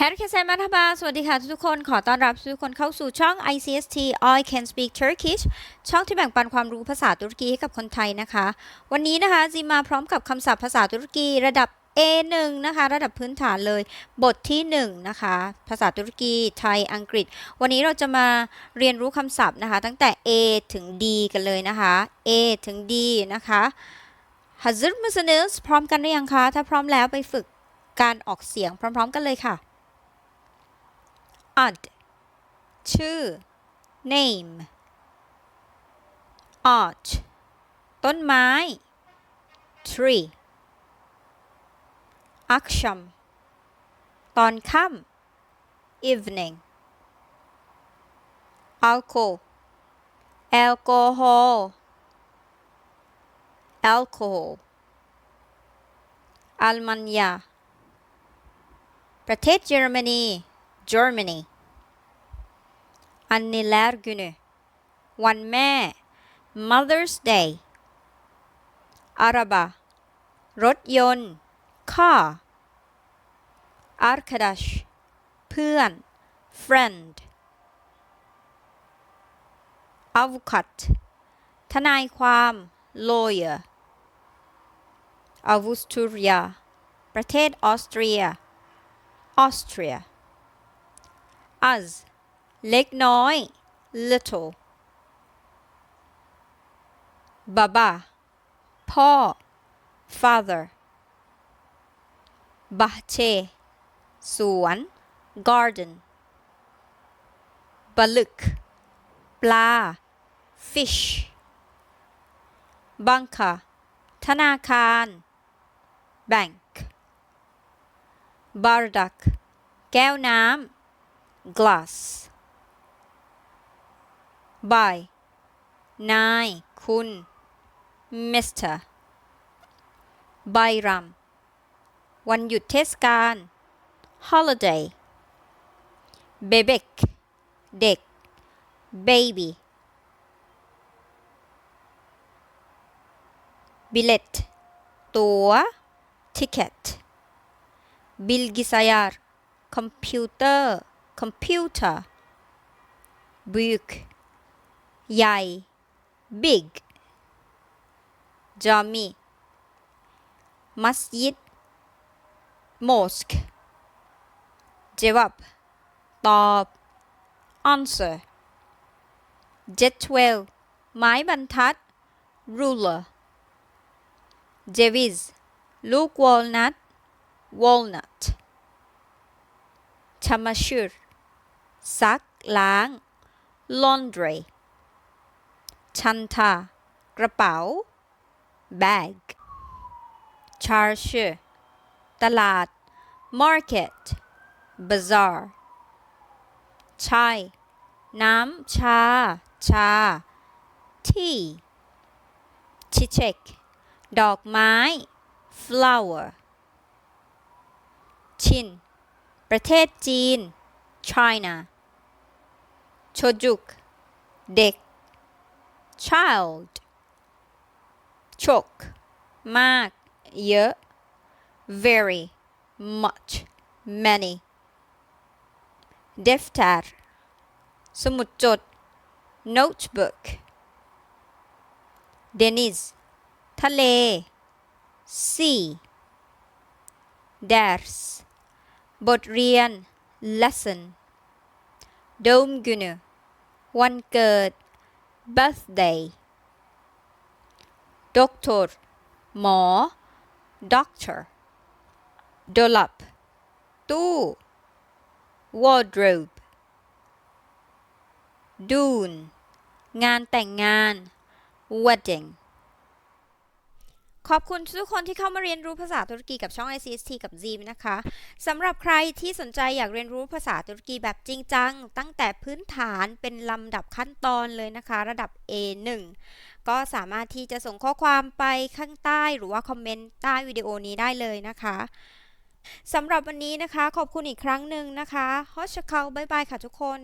Herkese merhaba สวัสดีค่ะทุกคน ขอต้อนรับทุกคนเข้าสู่ช่อง ICST I Can Speak Turkish ช่องที่แบ่งปันความรู้ภาษาตุรกีให้กับคนไทยนะคะ วันนี้นะคะจีมาพร้อมกับคำศัพท์ภาษาตุรกีระดับ A1 นะคะ ระดับพื้นฐานเลย บทที่1นะคะ ภาษาตุรกี ไทย อังกฤษ วันนี้เราจะมาเรียนรู้คำศัพท์นะคะ ตั้งแต่ A ถึง D กันเลยนะคะ A ถึง D นะคะ Hazır mısınız พร้อมกันหรือยังคะ ถ้าพร้อมแล้วไปฝึกการออกเสียงพร้อม ๆ กันเลยค่ะ ad ชื่อ name arch ต้นไม้ tree akşam ตอนค่ำ evening alcohol แอลกอฮอล์ alcohol อัลมันยา ประเทศเยอรมนี Germany Anneler günü วันแม่ Mother's Day อารบะรถยนต์ car Arkadaş เพื่อน friend Avukat ทนายความ lawyer Avusturya ประเทศออสเตรีย Austria Us เล็กน้อย little บาบาพ่อ father บาเชสวน garden ปลาลึก ปลา fish บังคาธนาคาร bank บาร์ดัก แก้วน้ำ glass by นายคุณ Mr. ใบรำวันหยุดเทศกาล holiday bebek เด็ก baby bilet ตัว ticket bilgisayar คอมพิวเตอร์ computer büyük ใหญ่ big จามีมัสยิด mosque เจวับตอบ answer jetwell ไม้บรรทัด ruler เจวิสลูกวอลนัท walnut ชามาชูร์ ซัก ล้าง laundry ชันทากระเป๋า bag ชาร์ชตลาด market bazaar ชายน้ำชา ชา tea ชิเชกดอกไม้ flower ชิน ประเทศจีน China โชจุก เด็ก child ชก มาก เยอะ very much many defter สมุดจด notebook deniz ทะเล sea ders บทเรียน lesson โดมกุน วันเกิด birthday doctor หมอ doctor dolap ตู้ wardrobe dune งานแต่งงาน wedding ขอบคุณทุกคนที่เข้ามาเรียนรู้ภาษาตุรกีกับช่อง ICST กับ z นะคะสำหรับใครที่สนใจอยากเรียนรู้ภาษาตุรกีแบบจริงจัง ตั้งแต่พื้นฐานเป็นลำดับขั้นตอนเลยนะคะ ระดับ A1 ก็สามารถที่จะส่งข้อความไปข้างใต้ หรือว่าคอมเมนต์ใต้วิดีโอนี้ได้เลยนะคะสำหรับวันนี้นะคะ ขอบคุณอีกครั้งหนึ่งนะคะฮอชเคาบายบายค่ะทุกคน